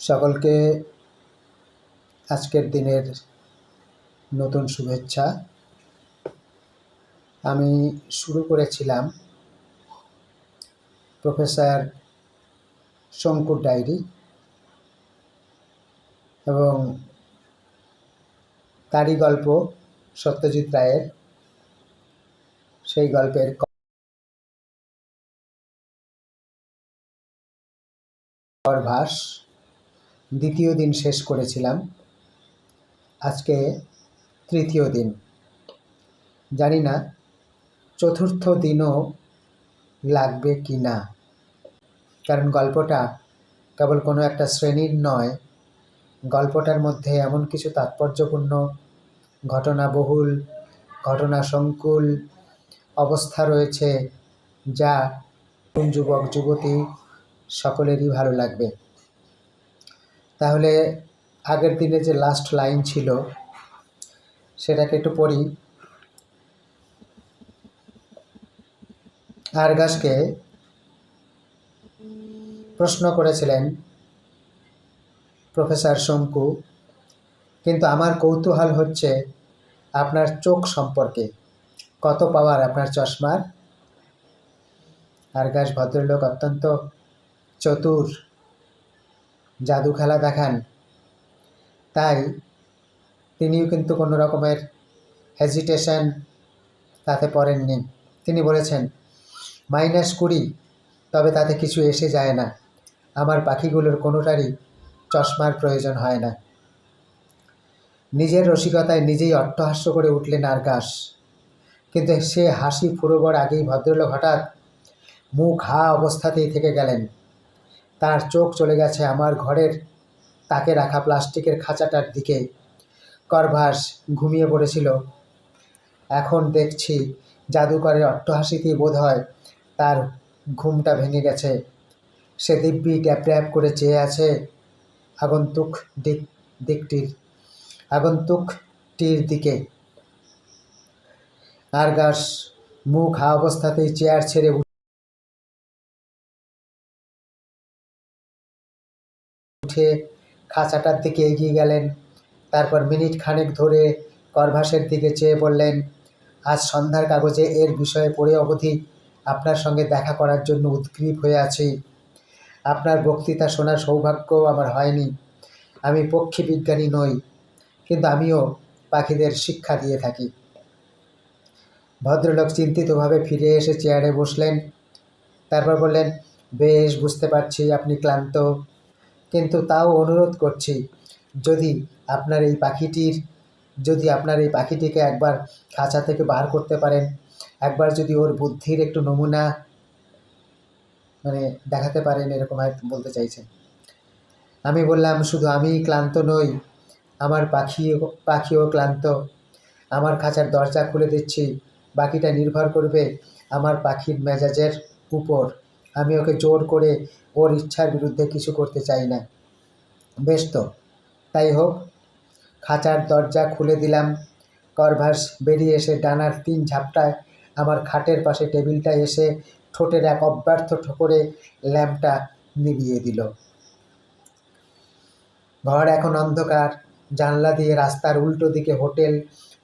সকলকে আজকের দিনের নতুন শুভেচ্ছা। আমি শুরু করেছিলাম প্রফেসর শঙ্কুর ডায়েরি এবং তারই গল্প সত্যজিৎ রায়ের। সেই গল্পের করভাস দ্বিতীয় দিন শেষ করেছিলাম। আজকে তৃতীয় দিন। জানি না চতুর্থ দিনও লাগবে কি না। কারণ গল্পটা কেবল কোনো একটা শ্রেণির নয়, গল্পটার মধ্যে এমন কিছু তাৎপর্যপূর্ণ, ঘটনাবহুল ঘটনা সংকুল অবস্থা রয়েছে যা যুবক, যুবতী সকলেরই ভালো লাগবে। তাহলে আগের দিনে যে লাস্ট লাইন ছিল, সেটাকে একটু পড়ি। আরগাসকে প্রশ্ন করেছিলেন প্রফেসর শঙ্কু, কিন্তু আমার কৌতূহল হচ্ছে আপনার চোখ সম্পর্কে। কত পাওয়ার আপনার চশমার? আরগাস ভদ্রলোক অত্যন্ত চতুর। জাদু খেলা দেখান। তাই তিনিও কিন্তু কোনো রকমের হেজিটেশন তাতে পড়েননি। তিনি বলেছেন, মাইনাস কুড়ি, তবে তাতে কিছু এসে যায় না। আমার পাখিগুলোর কোনোটারই চশমার প্রয়োজন হয় না। নিজের রসিকতায় নিজেই অট্টহাস্য করে উঠলেন আর আরগাস কিন্তু সে হাসি ফুরোবার আগেই ভদ্রলোক হঠাৎ মুখ হা অবস্থাতেই থেকে গেলেন। তার চোখ চলে গেছে আমার ঘরের তাকে রাখা প্লাস্টিকের খাঁচাটার দিকে। করভাস ঘুমিয়ে পড়েছিল। এখন দেখছি জাদুকরের অট্টহাসিতেই বোধ হয় তার ঘুমটা ভেঙে গেছে। সে দিব্যি ট্যাপ ট্যাপ করে চেয়ে আছে আগন্তুক দিক দিকটির আগন্তুকটির দিকে। আর আরগাস মুখ হা অবস্থাতেই চেয়ার ছেড়ে উঠে খাঁচাটার দিকে এগিয়ে গেলেন। তারপর মিনিট খানেক ধরে করভাসের দিকে চেয়ে বললেন আজ সন্ধ্যার কাগজে এর বিষয়ে পড়ে অবধি আপনার সঙ্গে দেখা করার জন্য উদ্গ্রীব হয়ে আছি। আপনার বক্তৃতা শোনার সৌভাগ্য আমার হয়নি। আমি পক্ষী বিজ্ঞানী নই, কিন্তু আমিও পাখিদের শিক্ষা দিয়ে থাকি। ভদ্রলোক চিন্তিতভাবে ফিরে এসে চেয়ারে বসলেন। তারপর বললেন, বেশ, বুঝতে পারছি আপনি ক্লান্ত। কিন্তু তাও অনুরোধ করছি, যদি আপনার এই পাখিটির, যদি আপনার এই পাখিটিকে একবার খাঁচা থেকে বার করতে পারেন, একবার যদি ওর বুদ্ধির একটু নমুনা মানে দেখাতে পারেন, এরকম বলতে চাইছেন। আমি বললাম, শুধু আমি ক্লান্ত নই, আমার পাখি পাখিও ক্লান্ত। আমার খাঁচার দরজা খুলে দিচ্ছি, বাকিটা নির্ভর করবে আমার পাখির মেজাজের উপর। আমি ওকে জোর করে ওর ইচ্ছার বিরুদ্ধে কিছু করতে চাই না। বেশ তো, তাই হোক, খাঁচার দরজা খুলে দিলাম। করভাস বেরিয়ে এসে ডানার তিন ঝাপটায় আমার খাটের পাশে টেবিলটা এসে ঠোঁটের এক অব্যর্থ ঠোকরে ল্যাম্পটা নিভিয়ে দিল। ঘর এখন অন্ধকার, জানলা দিয়ে রাস্তার উল্টো দিকে হোটেল,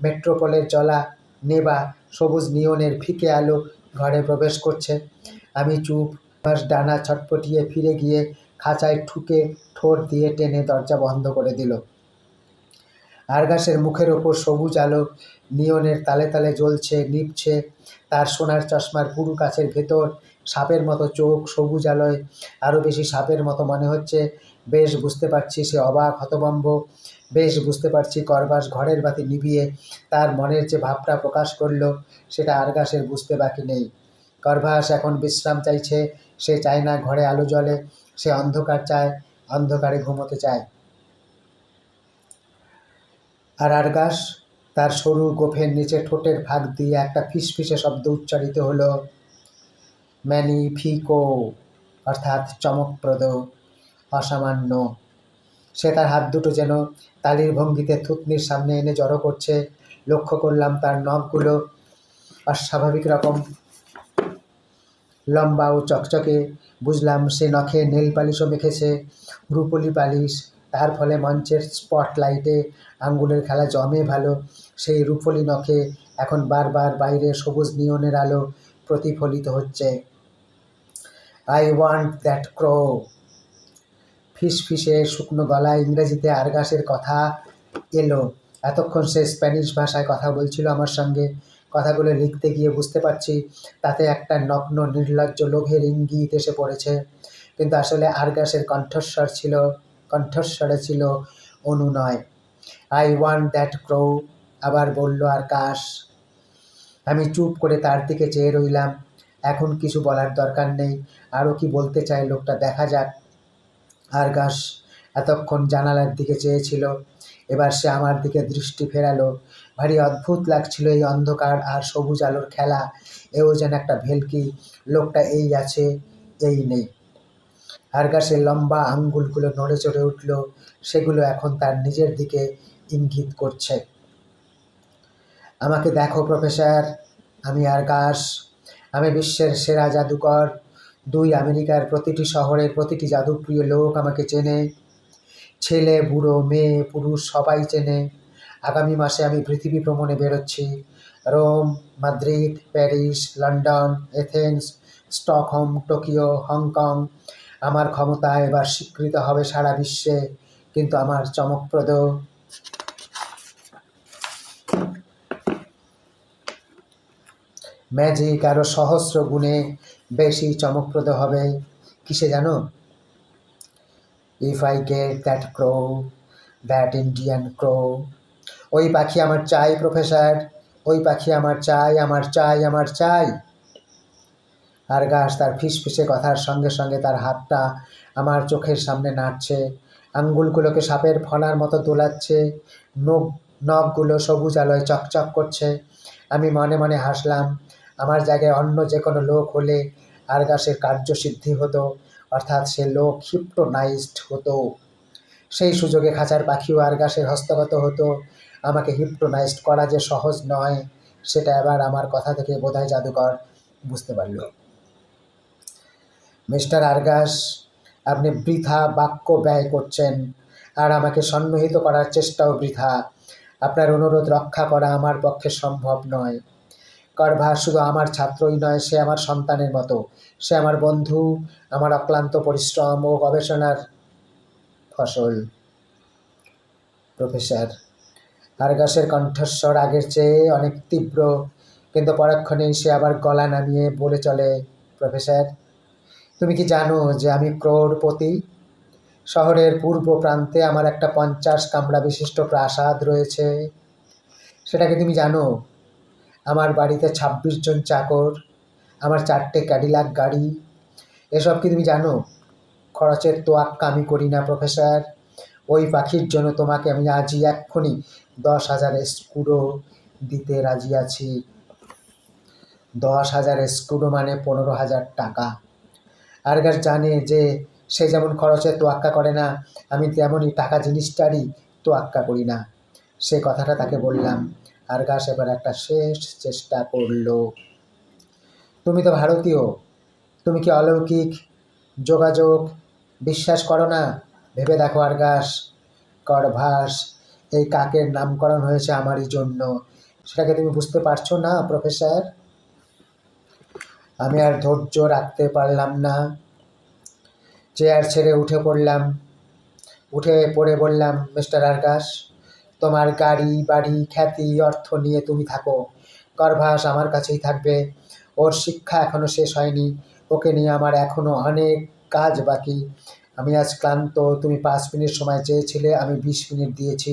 মেট্রোপলের জলা নেবা, সবুজ নিয়নের ফিকে আলো ঘরে প্রবেশ করছে। আমি চুপ। বাস ডানা ছটপটিয়ে ফিরে গিয়ে খাঁচায় ঠুকে ঠোঁট দিয়ে টেনে দরজা বন্ধ করে দিল। আরগাসের মুখের ওপর সবুজ আলো নিয়নের তালে তালে জ্বলছে নিপছে তার সোনার চশমার পুরু কাছের ভেতর সাপের মতো চোখ সবুজ আলোয়। আরও বেশি সাপের মতো মনে হচ্ছে, বেশ বুঝতে পারছি সে অবাক হতভম্ব। বেশ বুঝতে পারছি করবাস ঘরের বাতি নিভিয়ে তার মনের যে ভাবটা প্রকাশ করল, সেটা আরগাসের বুঝতে বাকি নেই। করভাস এখন বিশ্রাম চাইছে। সে চায় না ঘরে আলো জ্বলে, সে অন্ধকার চায়, অন্ধকারে ঘুমোতে চায়। আর আরগাস তার সরু গোফের নিচে ঠোঁটের ভাগ দিয়ে একটা ফিসফিসে শব্দ উচ্চারিত হলো, ম্যানিফিকো অর্থাৎ চমকপ্রদ, অসামান্য। সে তার হাত দুটো যেন তালির ভঙ্গিতে থুতনির সামনে এনে জড়ো করছে। লক্ষ্য করলাম তার নখগুলো অস্বাভাবিক রকম। লম্বা ও চকচকে। বুঝলাম সে নখে নেল পালিশও মেখেছে, রুপোলি পালিশ। তার ফলে মঞ্চের স্পটলাইটে আঙ্গুলের খেলা জমে ভালো। সেই রুপোলি নখে এখন বারবার বাইরে সবুজ নিয়নের আলো প্রতিফলিত হচ্ছে। আই ওয়ান্ট দ্যাট ক্রো ফিস ফিসে শুকনো গলায় ইংরেজিতে আরগাসের কথা এলো। এতক্ষণ সে স্প্যানিশ ভাষায় কথা বলছিল আমার সঙ্গে। কথাগুলো লিখতে গিয়ে বুঝতে পারছি, তাতে একটা নগ্ন নির্লজ্জ লোভের ইঙ্গিত এসে পড়েছে। কিন্তু আসলে আরগাসের কণ্ঠস্বর ছিল, কণ্ঠস্বরে ছিল অনুনয়। আই ওয়ান্ট দ্যাট ক্রো আবার বলল আরকাশ। আমি চুপ করে তার দিকে চেয়ে রইলাম। এখন কিছু বলার দরকার নেই। আরও কি বলতে চায় লোকটা দেখা যাক। আর আরগাস এতক্ষণ জানালার দিকে চেয়েছিল। এবার সে আমার দিকে দৃষ্টি ফেরালো। ভারী অদ্ভুত লাগছিল এই অন্ধকার আর সবুজ আলোর খেলা। এও যেন একটা ভেলকি। লোকটা এই আছে, এই নেই। আরগাসের লম্বা আঙ্গুলগুলো নড়ে চড়ে উঠল। সেগুলো এখন তার নিজের দিকে ইঙ্গিত করছে। আমাকে দেখো, প্রফেসর। আমি আরগাস আমি বিশ্বের সেরা জাদুকর। দুই আমেরিকার প্রতিটি শহরের প্রতিটি জাদুপ্রিয় লোক আমাকে চেনে। ছেলে, বুড়ো, মেয়ে, পুরুষ সবাই চেনে। আগামী মাসে আমি পৃথিবী ভ্রমণে বেরোচ্ছি। Rome, Madrid, Paris, London, Athens, Stockholm, Tokyo, Hong Kong. আমার ক্ষমতা এবার স্বীকৃত হবে সারা বিশ্বে, কিন্তু আমার চমকপ্রদ ম্যাজিক আরও সহস্র গুণে বেশি চমকপ্রদ হবে। কিসে জানো? If I get that crow that Indian crow ওই পাখি আমার চাই প্রফেসর ওই পাখি আমার চাই আমার চাই আমার চাই। আর গাছ তার ফিসফিসে কথার সঙ্গে সঙ্গে তার হাতটা আমার চোখের সামনে নাড়ছে। আঙ্গুলগুলোকে সাপের ফনার মতো দোলাচ্ছে। নখ, নখগুলো সবুজ আলোয় চকচক করছে। আমি মনে মনে হাসলাম, আমার জায়গায় অন্য যে কোনো লোক হলে আরগাসের কার্যসিদ্ধি হতো। অর্থাৎ সে লোক হিপ্টোনাইজড হতো। সেই সুযোগে খাঁচার পাখিও আরগাসের হস্তগত হতো। আমাকে হিপ্টোনাইজড করা যে সহজ নয়, সেটা এবার আমার কথা থেকে বোধহয় জাদুকর বুঝতে পারল। মিস্টার আরগাস, আপনি বৃথা বাক্য ব্যয় করছেন আর আমাকে সন্নিহিত করার চেষ্টাও বৃথা। আপনার অনুরোধ রক্ষা করা আমার পক্ষে সম্ভব নয়। করভা শুধু আমার ছাত্রই নয়, সে আমার সন্তানের মতো। সে আমার বন্ধু, আমার অক্লান্ত পরিশ্রম ও গবেষণার ফসল। প্রফেসর আরগাসের কণ্ঠস্বর আগের চেয়ে অনেক তীব্র, কিন্তু পরক্ষণেই সে আবার গলা নামিয়ে বলে চলে, প্রফেসর, তুমি কি জানো যে আমি ক্রোড়পতি? শহরের পূর্ব প্রান্তে আমার একটা পঞ্চাশ কামরা বিশিষ্ট প্রাসাদ রয়েছে। সেটা কি তুমি জানো? আমার বাড়িতে ছাব্বিশ জন চাকর, আমার চারটে ক্যাডিলাক গাড়ি। এসব কি তুমি জানো? খরচের তোয়াক্কা আমি করি না, প্রফেসর। ওই পাখির জন্য তোমাকে আমি আজই এক্ষুনি দশ হাজার স্কুডো দিতে রাজি আছি। দশ হাজার স্কুডো মানে পনেরো হাজার টাকা। আরগাস জানে যে সে যেমন খরচের তোয়াক্কা করে না, আমি তেমনই টাকা জিনিসটারই তোয়াক্কা করি না। সে কথাটা তাকে বললাম। আরগাস এবার একটা শেষ চেষ্টা করল। তুমি তো ভারতীয়, তুমি কি অলৌকিক যোগাযোগ বিশ্বাস করো না? ভেবে দেখো আরগাস করভাস, এই কাকের নামকরণ হয়েছে আমারই জন্য। সেটাকে তুমি বুঝতে পারছ না, প্রফেসর? আমি আর ধৈর্য রাখতে পারলাম না। চেয়ার ছেড়ে উঠে পড়লাম, উঠে পড়ে বললাম, মিস্টার আরগাস তোমার গাড়ি, বাড়ি, খ্যাতি, অর্থ নিয়ে তুমি থাকো। করভাস আমার কাছেই থাকবে। ওর শিক্ষা এখনও শেষ হয়নি। ওকে নিয়ে আমার এখনও অনেক কাজ বাকি। আমি আজ ক্লান্ত, তুমি পাঁচ মিনিট সময় চেয়েছিলে, আমি বিশ মিনিট দিয়েছি,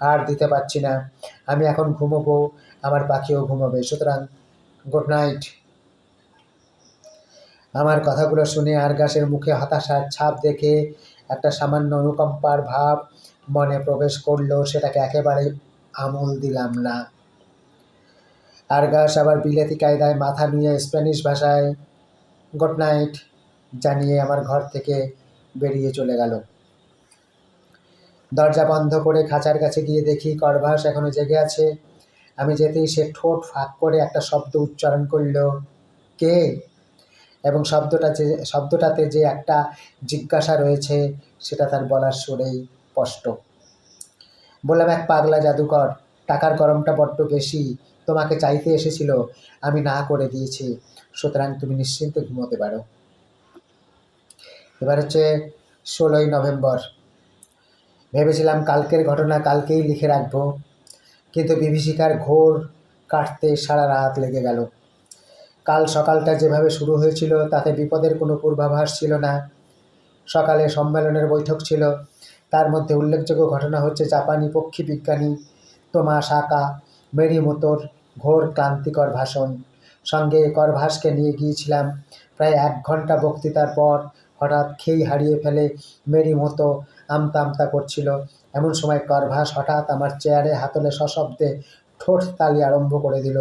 আর দিতে পারছি না। আমি এখন ঘুমোবো, আমার পাখিও ঘুমোবে। সুতরাং গুড নাইট আমার কথাগুলো শুনে আরগাসের মুখে হতাশার ছাপ দেখে একটা সামান্য অনুকম্পার ভাব মনে প্রবেশ করল, সেটাকে একেবারে আমল দিলাম না। আরগাস আবার বিলেতি কায়দায় মাথা নিয়ে স্প্যানিশ ভাষায়, গুড নাইট জানিয়ে আমার ঘর থেকে বেরিয়ে চলে গেল। দরজা বন্ধ করে খাঁচার কাছে গিয়ে দেখি করভাস এখনও জেগে আছে। আমি যেতেই সে ঠোঁট ফাঁক করে একটা শব্দ উচ্চারণ করল, কে? এবং শব্দটা যে, শব্দটাতে যে একটা জিজ্ঞাসা রয়েছে, সেটা তার বলার সুরেই স্পষ্ট। বললাম, এক পাগলা জাদুকর, টাকার গরমটা বড্ড বেশি, তোমাকে চাইতে এসেছিল, আমি না করে দিয়েছি, সুতরাং তুমি নিশ্চিন্তে ঘুমোতে পারো। এবার হচ্ছে ষোলোই নভেম্বর। ভেবেছিলাম কালকের ঘটনা কালকেই লিখে রাখব, কিন্তু বিভীষিকার ঘোর কাটতে সারা রাত লেগে গেল। কাল সকালটা যেভাবে শুরু হয়েছিল, তাতে বিপদের কোনো পূর্বাভাস ছিল না। সকালে সম্মেলনের বৈঠক ছিল তার মধ্যে উল্লেখযোগ্য ঘটনা হচ্ছে জাপানি পক্ষী বিজ্ঞানী তোমা মেরি মোতোর ঘোর ক্লান্তিকর ভাষণ। সঙ্গে করভাসকে নিয়ে গিয়েছিলাম প্রায় এক ঘণ্টা বক্তৃতার পর হঠাৎ খেই হারিয়ে ফেলে মেরি মতো আমতা আমতা করছিল। এমন সময় করভাস হঠাৎ আমার চেয়ারে হাতলে সশব্দে ঠোঁট তালি আরম্ভ করে দিল।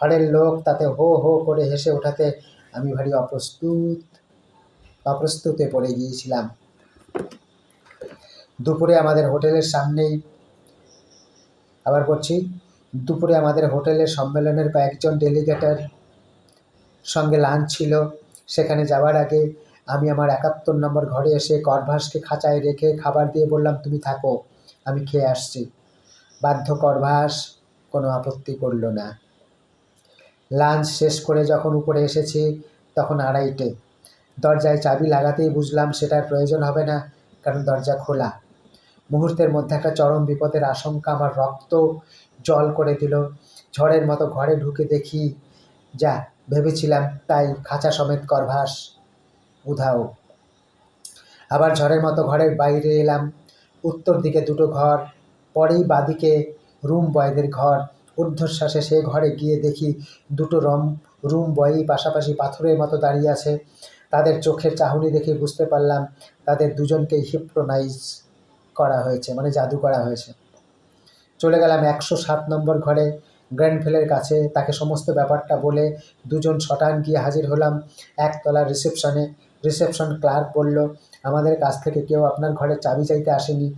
হরের লোক তাতে হো হো করে হেসে ওঠাতে আমি ভারী অপ্রস্তুত, অপ্রস্তুতে পড়ে গিয়েছিলাম। দুপুরে আমাদের হোটেলের সামনেই আবার করছি। দুপুরে আমাদের হোটেলের সম্মেলনের কয়েকজন ডেলিগেটের সঙ্গে লাঞ্চ ছিল। সেখানে যাওয়ার আগে আমি আমার একাত্তর নম্বর ঘরে এসে করভাসকে খাঁচায় রেখে খাবার দিয়ে বললাম, তুমি থাকো, আমি খেয়ে আসছি। বাধ্য করভাস কোনো আপত্তি করল না। লাঞ্চ শেষ করে যখন উপরে এসেছি, তখন আড়াইটে। দরজায় চাবি লাগাতেই বুঝলাম সেটার প্রয়োজন হবে না, কারণ দরজা খোলা। মুহূর্তের মধ্যে একটা চরম বিপদের আশঙ্কা, আমার রক্ত জল করে দিল। ঝড়ের মতো ঘরে ঢুকে দেখি, যা ভেবেছিলাম তাই খাঁচা সমেত করভাস, উধাও। আবার ঝড়ের মতো ঘরের বাইরে এলাম। উত্তর দিকে দুটো ঘর, পরেই বাদিকে রুম বয়দের ঘর। ঊর্ধ্বশ্বাসে সে ঘরে গিয়ে দেখি দুটো রম, রুম বয়ই পাশাপাশি পাথরের মতো দাঁড়িয়ে আছে। তাদের চোখের চাহনি দেখে বুঝতে পারলাম তাদের দুজনকেই হিপ্রোনাইজ করা হয়েছে মানে জাদু করা হয়েছে। চলে গেলাম একশো সাত নম্বর ঘরে, গ্র্যান্ডফেলের কাছে। তাকে সমস্ত ব্যাপারটা বলে দুজন শটান গিয়ে হাজির হলাম একতলার রিসেপশনে। রিসেপশন ক্লার্ক বলল, আমাদের কাছ থেকে কেউ আপনার ঘরে চাবি চাইতে আসেনি।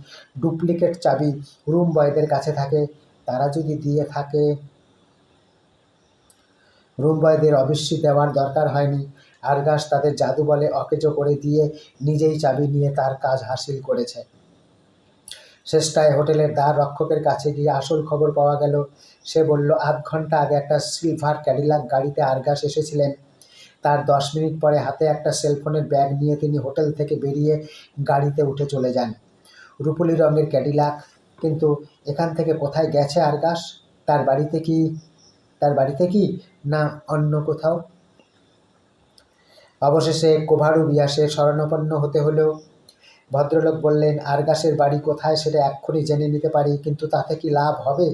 ডুপ্লিকেট চাবি রুম বয়দের কাছে থাকে। তারা যদি দিয়ে থাকে, রুম বয়দের অবশ্যই দেওয়ার দরকার হয়নি। আরগাস তাদের জাদু বলে অকেজো করে দিয়ে নিজেই চাবি নিয়ে তার কাজ হাসিল করেছে। শেষটায় হোটেলের দ্বার রক্ষকের কাছে গিয়ে আসল খবর পাওয়া গেল। সে বলল, আধ ঘণ্টা আগে একটা সিলভার ক্যাডিলাক গাড়িতে আরগাস এসেছিলেন। তার দশ মিনিট পরে হাতে একটা সেলফোনের ব্যাগ নিয়ে তিনি হোটেল থেকে বেরিয়ে গাড়িতে উঠে চলে যান। রুপুলি রঙের ক্যাডিলাক, কিন্তু এখান থেকে কোথায় গেছে আরগাস? তার বাড়িতে কি, তার বাড়িতে কি, না অন্য কোথাও? অবশেষে কোভারু বিয়াসের শরণাপন্ন হতে হলেও ভদ্রলোক বললেন আরগাসের বাড়ি কোথায় সেটা এক্ষুনি জেনে নিতে পারি, কিন্তু তাতে কি লাভ হবে?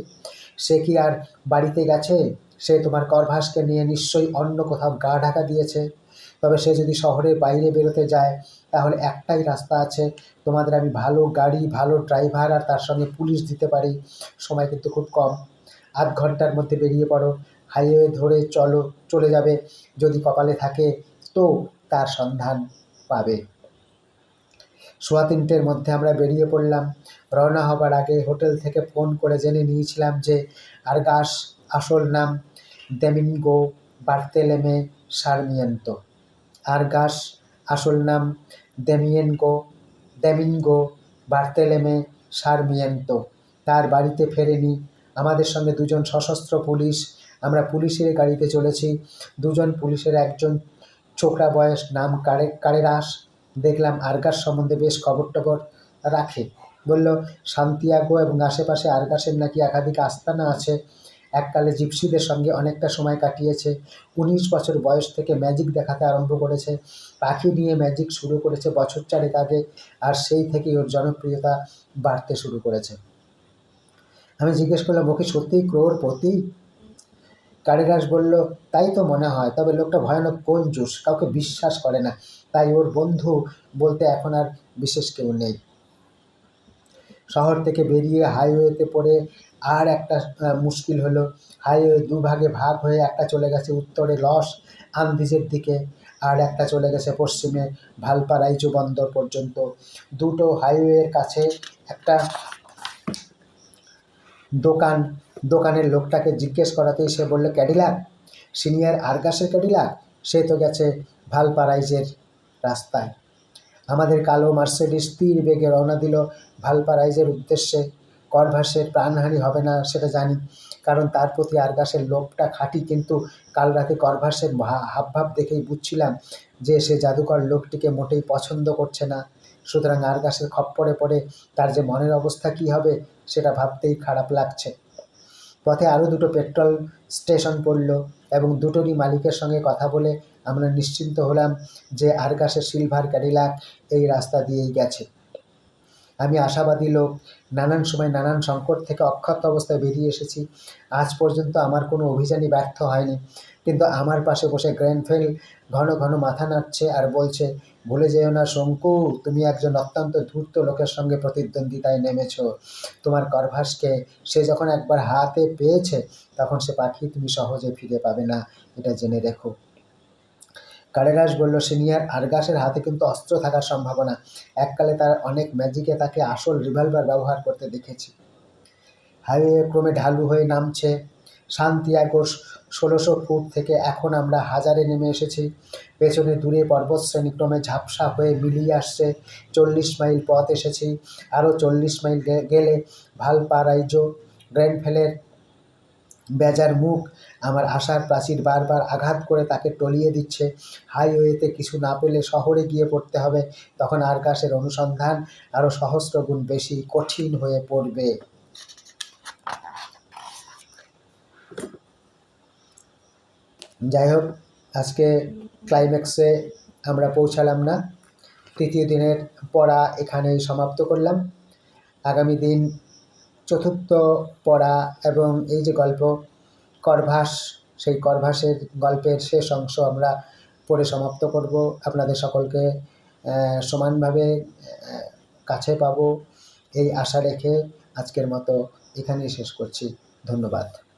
সে কি আর বাড়িতে গেছে? সে তোমার করভাসকে নিয়ে নিশ্চয়ই অন্য কোথাও গা ঢাকা দিয়েছে। তবে সে যদি শহরের বাইরে বেরোতে যায়, তাহলে একটাই রাস্তা আছে। তোমাদের আমি ভালো গাড়ি, ভালো ড্রাইভার আর তার সঙ্গে পুলিশ দিতে পারি। সময় কিন্তু খুব কম। আধ ঘণ্টার মধ্যে বেরিয়ে পড়ো। হাইওয়ে ধরে চলো, চলে যাবে। যদি কপালে থাকে তো তার সন্ধান পাবে। সোয়া তিনটের মধ্যে আমরা বেরিয়ে পড়লাম। রওনা হবার আগে হোটেল থেকে ফোন করে জেনে নিয়েছিলাম যে আরগাস আসল নাম দেমিনগো বার্তেলেমে সারমিয়েন্তো। আরগাস আসল নাম দেমিয়েনগো, দেমিনগো বার্তেলেমে সারমিয়েন্তো। তার বাড়িতে ফেরেনি। আমাদের সঙ্গে দুজন সশস্ত্র পুলিশ। আমরা পুলিশের গাড়িতে চলেছি। দুজন পুলিশের একজন ছোকরা বয়স নাম কারে কারেরাস দেখলাম আরগাস সম্বন্ধে বেশ খবর টবর রাখে। বলল, সান্তিয়াগো এবং আশেপাশে আরগাসের নাকি একাধিক আস্তানা আছে। এককালে জিপসিদের সঙ্গে অনেকটা সময় কাটিয়েছে। উনিশ বছর বয়স থেকে ম্যাজিক দেখাতে আরম্ভ করেছে। পাখি নিয়ে ম্যাজিক শুরু করেছে বছর চারেক আগে, আর সেই থেকেই ওর জনপ্রিয়তা বাড়তে শুরু করেছে। আমি জিজ্ঞেস করলাম, ওকে সত্যিই ক্রোরপতি কারিরাস বলল, তাই তো মনে হয়, তবে লোকটা ভয়ানক কোন জুস কাউকে বিশ্বাস করে না। তাই ওর বন্ধু বলতে এখন আর বিশেষ কেউ নেই। শহর থেকে বেরিয়ে হাইওয়েতে পড়ে আর একটা মুশকিল হলো। হাইওয়ে দুভাগে ভাগ হয়ে একটা চলে গেছে উত্তরে লস আন্দিজের দিকে, আর একটা চলে গেছে পশ্চিমে ভালপারাইচু বন্দর পর্যন্ত। দুটো হাইওয়ের কাছে একটা দোকান দোকানের লোকটাকে জিজ্ঞেস করাতেই সে বলল, ক্যাডিলাক, সিনিয়র আরগাসের ক্যাডিলাক? সে তো গেছে ভালপারাইজের রাস্তায়। আমাদের কালো মার্সেডিস তীর বেগে রওনা দিল ভালপারাইজের উদ্দেশ্যে। করভাসের প্রাণহানি হবে না, সেটা জানি, কারণ তার প্রতি আরগাসের লোভটা খাঁটি, কিন্তু কাল রাতে করভাসের হাবভাব দেখেই বুঝছিলাম যে সে জাদুকর লোকটিকে মোটেই পছন্দ করছে না। সুতরাং আরগাসের খপ্পরে পড়ে তার যে মনের অবস্থা কী হবে, সেটা ভাবতেই খারাপ লাগছে। পথে আরও দুটো পেট্রোল স্টেশন পড়ল এবং দুটোরই মালিকের সঙ্গে কথা বলে আমরা নিশ্চিন্ত হলাম যে আরগাসের সিলভার ক্যাডিলাক এই রাস্তা দিয়েই গেছে। আমি আশাবাদী লোক, নানান সময় নানান সংকট থেকে অক্ষত অবস্থায় বেরিয়ে এসেছি। আজ পর্যন্ত আমার কোনো অভিযানই ব্যর্থ হয়নি, কিন্তু আমার পাশে বসে গ্র্যান্ডফেল ঘন ঘন মাথা নাড়ছে আর বলছে ভুলে যেও না শঙ্কু, তুমি একজন অত্যন্ত ধূর্ত লোকের সঙ্গে প্রতিদ্বন্দ্বিতায় নেমেছ। তোমার করভাসকে সে যখন একবার হাতে পেয়েছে, তখন সে পাখি তুমি সহজে ফিরে পাবে না, এটা জেনে রেখো। কারেরাস বলল সিনিয়র আরগাসের হাতে কিন্তু অস্ত্র থাকার সম্ভাবনা। এককালে তার অনেক ম্যাজিকে তাকে আসল রিভলভার ব্যবহার করতে দেখেছি। হাইওয়ে ক্রমে ঢালু হয়ে নামছে। শান্তি শান্তিয়াগো ষোলোশো ফুট থেকে এখন আমরা হাজারে নেমে এসেছি। পেছনে দূরে পর্বতশ্রেণী ক্রমে ঝাপসা হয়ে মিলিয়ে আসছে চল্লিশ মাইল পথ এসেছি। আরও চল্লিশ মাইল গেলে ভালপারাইজো গ্র্যান্ডফেলের বেজার মুখ আমার আশার প্রাচীর বারবার আঘাত করে তাকে টলিয়ে দিচ্ছে। হাইওয়েতে কিছু না পেলে শহরে গিয়ে পড়তে হবে, তখন আরকাশের অনুসন্ধান আরও সহস্র গুণ বেশি কঠিন হয়ে পড়বে। যাই হোক আজকে ক্লাইম্যাক্সে আমরা পৌঁছালাম না। তৃতীয় দিনের পড়া এখানেই সমাপ্ত করলাম। আগামী দিন চতুর্থ পড়া এবং এই যে গল্প, করভাস, সেই করভাসের গল্পের শেষ অংশ আমরা পড়ে সমাপ্ত করব। আপনাদের সকলকে সমানভাবে কাছে পাবো এই আশা রেখে আজকের মতো এখানেই শেষ করছি। ধন্যবাদ।